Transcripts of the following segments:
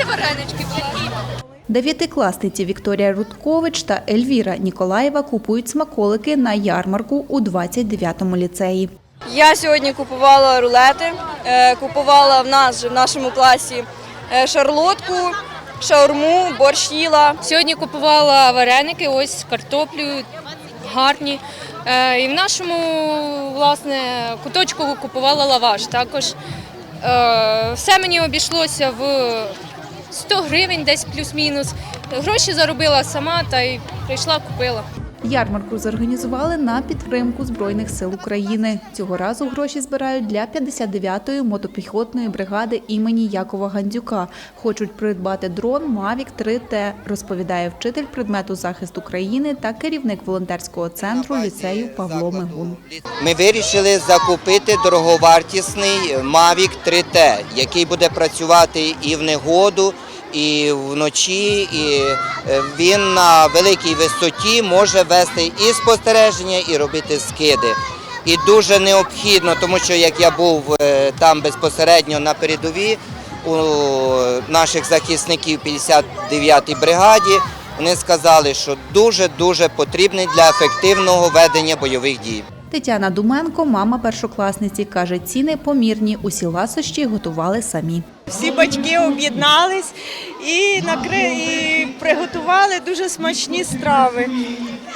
Давайте варенички. Дев'ятикласниці Вікторія Рудкович та Ельвіра Ніколаєва купують смаколики на ярмарку у 29-му ліцеї. Я сьогодні купувала рулети, е, купувала в нас в нашому класі е, шарлотку, шаурму, борщ їла. Сьогодні купувала вареники, ось з картоплею, гарні. Е, І в нашому власне куточку купувала лаваш. Також все мені обійшлося в 100 гривень, десь плюс-мінус. Гроші заробила сама та й прийшла, купила. Ярмарку зорганізували на підтримку Збройних сил України. Цього разу гроші збирають для 59-ї мотопіхотної бригади імені Якова Гандзюка. Хочуть придбати дрон Mavic 3T, розповідає вчитель предмету захисту країни та керівник волонтерського центру ліцею Павло Мигун. Ми вирішили закупити дороговартісний Mavic 3T, який буде працювати і в негоду, і вночі, і е, він на великій висоті може вести і спостереження, і робити скиди. І дуже необхідно, тому що як я був е, там безпосередньо на передовій у наших захисників 59-й бригаді, вони сказали, що дуже-дуже потрібний для ефективного ведення бойових дій. Тетяна Думенко, мама першокласниці, каже, ціни помірні. Усі ласощі готували самі. Всі батьки об'єднались і, і приготували дуже смачні страви.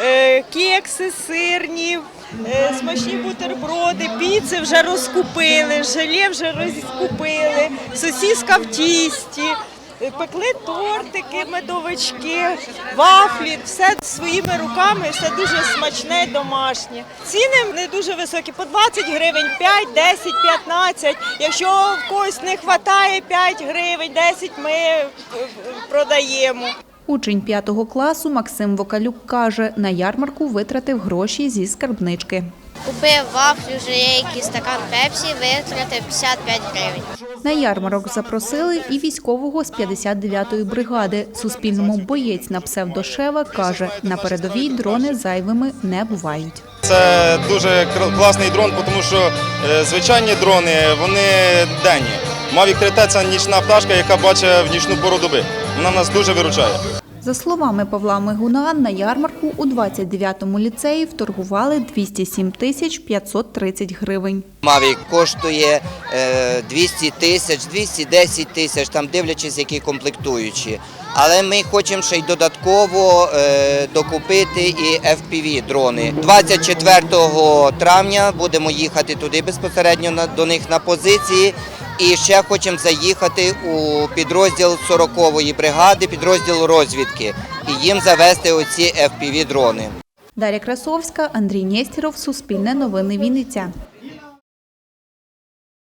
Е, Кекси, сирні, е, смачні бутерброди, піци вже розкупили, желе вже розкупили, сосіска в тісті. Е, Пекли тортики, медовички, вафлі, все своїми руками, все дуже смачне, домашнє. Ціни не дуже високі, по 20 гривень, 5, 10, 15. Якщо в когось не вистачає 5 гривень, 10 ми е, е, продаємо. Учень п'ятого класу Максим Вокалюк каже, на ярмарку витратив гроші зі скарбнички. Купив вафлю, желейки, стакан пепсі, витратив 55 гривень. На ярмарок запросили і військового з 59-ї бригади. Суспільному боєць на псевдошева каже, на передовій дрони зайвими не бувають. Це дуже класний дрон, тому що е, звичайні дрони вони денні. Mavic 3T – це нічна пташка, яка бачить в нічну пору доби. Вона нас дуже виручає. За словами Павла Мигуна, на ярмарку у 29-му ліцеї вторгували 207 тисяч 530 гривень. Mavic коштує е, 200 тисяч, 210 тисяч, там дивлячись, які комплектуючі. Але ми хочемо ще й додатково е, докупити і FPV дрони. 24 травня будемо їхати туди безпосередньо до них на позиції. І ще хочемо заїхати у підрозділ 40-ї бригади, підрозділ розвідки, і їм завести оці FPV дрони. Дар'я Красовська, Андрій Нєстіров, Суспільне новини Вінниця.